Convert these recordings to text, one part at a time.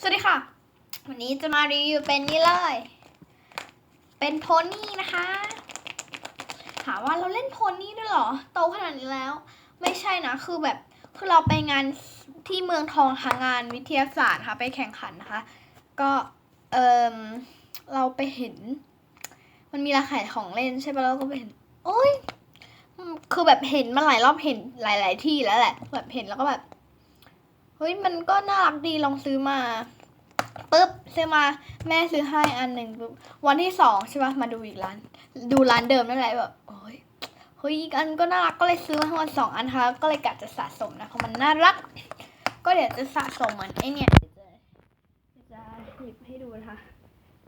สวัสดีค่ะ วันนี้จะมารีวิวเป็นนี่เลย เป็นโพนี่นะคะ ถามว่าเราเล่นโพนี่ด้วยเหรอ โตขนาดนี้แล้ว ไม่ใช่นะ คือแบบ คือเราไปงานที่เมืองทองทางงานวิทยาศาสตร์ค่ะ ไปแข่งขันนะคะ ก็เออเราไปเห็น มันมีรานขายของเล่นใช่ปะเราก็ไปเห็น โอ้ยคือแบบเห็นมาหลายรอบเห็นหลาย ๆ ที่แล้วแหละ แบบเห็นแล้วก็แบบ เฮ้ยมันก็น่ารักดีลองซื้อมาปุ๊บซื้อมาแม่ซื้อให้อันหนึ่งปุ๊บวันที่สองใช่ปะมาดูอีกร้าน ดูร้านเดิมนั่นแหละแบบโอ้ยเฮ้ยอีกอันก็น่ารักก็เลยซื้อมาทั้งหมดสองอันค่ะก็เลยกะจะสะสมนะเพราะมันน่ารัก ก็เดี๋ยวจะสะสมเหมือนไอเนี่ยเดี๋ยวจะเดี๋ยวจะหยิบให้ดูนะคะ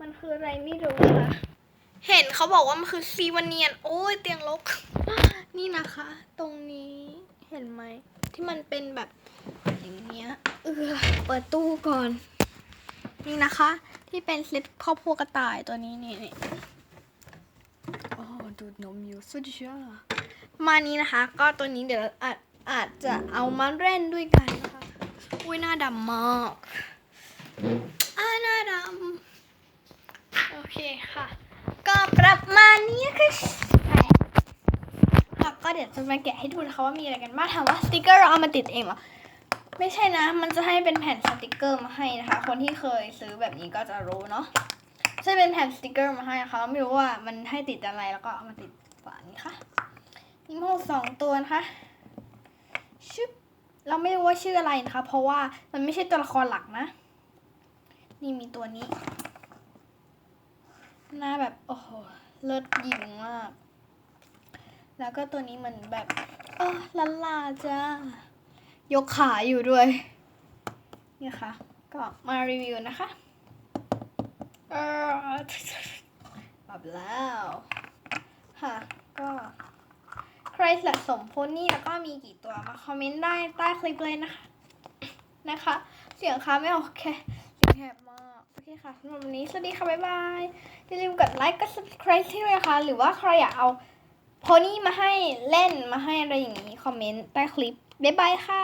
มันคืออะไรไม่รู้นะคะเห็นเขาบอกว่ามันคือซีวาเนียน โอ้ยเตียงลก นี่นะคะ ตรงนี้เห็นไหมที่มันเป็นแบบ อย่างเงี้ย เออเปิดตู้ก่อน นี่นะคะ ที่เป็นสลิปครอบครัวกระต่ายตัวนี้นี่นี่โอ้ดูดนมอยู่สุดยอดมานี้นะคะ ก็ตัวนี้เดี๋ยวอาจอาจจะเอามาเล่นด้วยกันนะคะ อุ้ยหน้าดำมากอ่าหน้าดำโอเคค่ะ ก็ประมาณนี้คือค่ะก็เดี๋ยวจะมาแกะให้ดูนะคะว่ามีอะไรกันบ้างถามว่าสติกเกอร์เราเอามาติดเองเหรอ ไม่ใช่นะ มันจะให้เป็นแผ่นสติกเกอร์มาให้นะคะ คนที่เคยซื้อแบบนี้ก็จะรู้เนาะใช่เป็นแผ่นสติกเกอร์มาให้นะคะไม่รู้ว่ามันให้ติดอะไรแล้วก็เอามาติดฝานี้ค่ะมีทั้งหมสองตัวนะคะชึบเราไม่รู้ว่าชื่ออะไรนะคะ เพราะว่ามันไม่ใช่ตัวละครหลักนะ นี่มีตัวนี้หน้าแบบโอ้โหเลิศหญิงมาก แล้วก็ตัวนี้เหมือนแบบเออลันลาจ้า ยกขาอยู่ด้วย นี่ค่ะ ก็มารีวิวนะคะเออแบบแล้วค่ะ ก็ใครสะสมโพนี่แล้วก็มีกี่ตัวมาคอมเมนต์ได้ใต้คลิปเลยนะคะ นะคะ เสียงค้าไม่โอเคเสียงแหบมาก โอเคค่ะสำหรับวันนี้ สวัสดีค่ะ บ๊ายบาย อย่าลืมกดไลค์กด subscribe ที่ด้วยนะคะหรือว่าใครอยากเอาโพนี่มาให้เล่นมาให้อะไรอย่างนี้ คอมเมนต์ใต้คลิป บ๊ายบายค่ะ